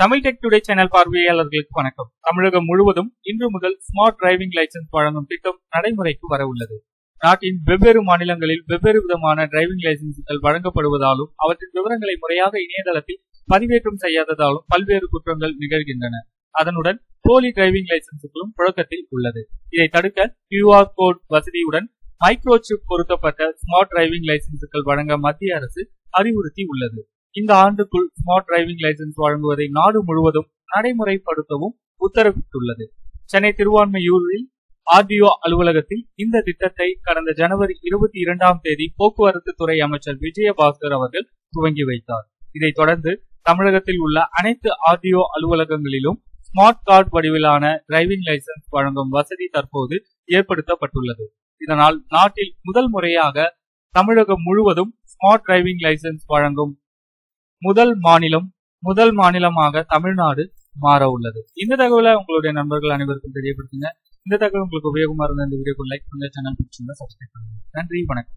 Tamil tech today channel பார்வையாளர்களுக்கு வணக்கம். தமிழகம் முழுவதும் இன்று முதல் ஸ்மார்ட் டிரைவிங் லைசன்ஸ் வழங்கும் திட்டம் நடைமுறைக்கு வர உள்ளது. நாட்டின் வெவ்வேறு மாநிலங்களில் வெவ்வேறு விதமான டிரைவிங் லைசன்ஸ்கள் வழங்கப்படுவதாலும் அவற்றின் விவரங்களை முறையாக இணையதளத்தில் பதிவேற்றம் செய்யாததாலும் பல்வேறு குற்றங்கள் நிகழ்கின்றன. அதனுடன் போலி டிரைவிங் லைசென்ஸ்களும் புழக்கத்தில் உள்ளது. இதை தடுக்க கியூஆர் கோட் வசதியுடன் மைக்ரோசிப் பொருத்தப்பட்ட ஸ்மார்ட் டிரைவிங் லைசென்ஸ்கள் வழங்க மத்திய அரசு அறிவுறுத்தி உள்ளது. இந்த ஆண்டுக்குள் ஸ்மார்ட் டிரைவிங் லைசன்ஸ் வழங்குவதை நாடு முழுவதும் நடைமுறைப்படுத்தவும் உத்தரவிட்டுள்ளது. சென்னை திருவான்மையூரில் ஆர்டிஓ அலுவலகத்தில் இந்த திட்டத்தை கடந்த ஜனவரி இருபத்தி இரண்டாம் தேதி போக்குவரத்து துறை அமைச்சர் விஜயபாஸ்கர் அவர்கள் துவங்கி வைத்தார். இதைத் தொடர்ந்து தமிழகத்தில் உள்ள அனைத்து ஆர்டிஓ அலுவலகங்களிலும் ஸ்மார்ட் கார்டு வடிவிலான டிரைவிங் லைசன்ஸ் வழங்கும் வசதி தற்போது ஏற்படுத்தப்பட்டுள்ளது. இதனால் நாட்டில் முதல் முறையாக தமிழகம் முழுவதும் ஸ்மார்ட் டிரைவிங் லைசன்ஸ் வழங்கும் முதல் மாநிலம் முதல் மாநிலமாக தமிழ்நாடு மாற உள்ளது. இந்த தகவலை உங்களுடைய நண்பர்கள் அனைவருக்கும் தெரியப்படுத்துங்க. இந்த தகவல் உங்களுக்கு உபயோகமா இருந்த இந்த வீடியோக்கு லைக் பண்ணுங்க சேனல் பிடிச்சிருந்தா சப்ஸ்கிரைப் பண்ணுங்க. நன்றி வணக்கம்.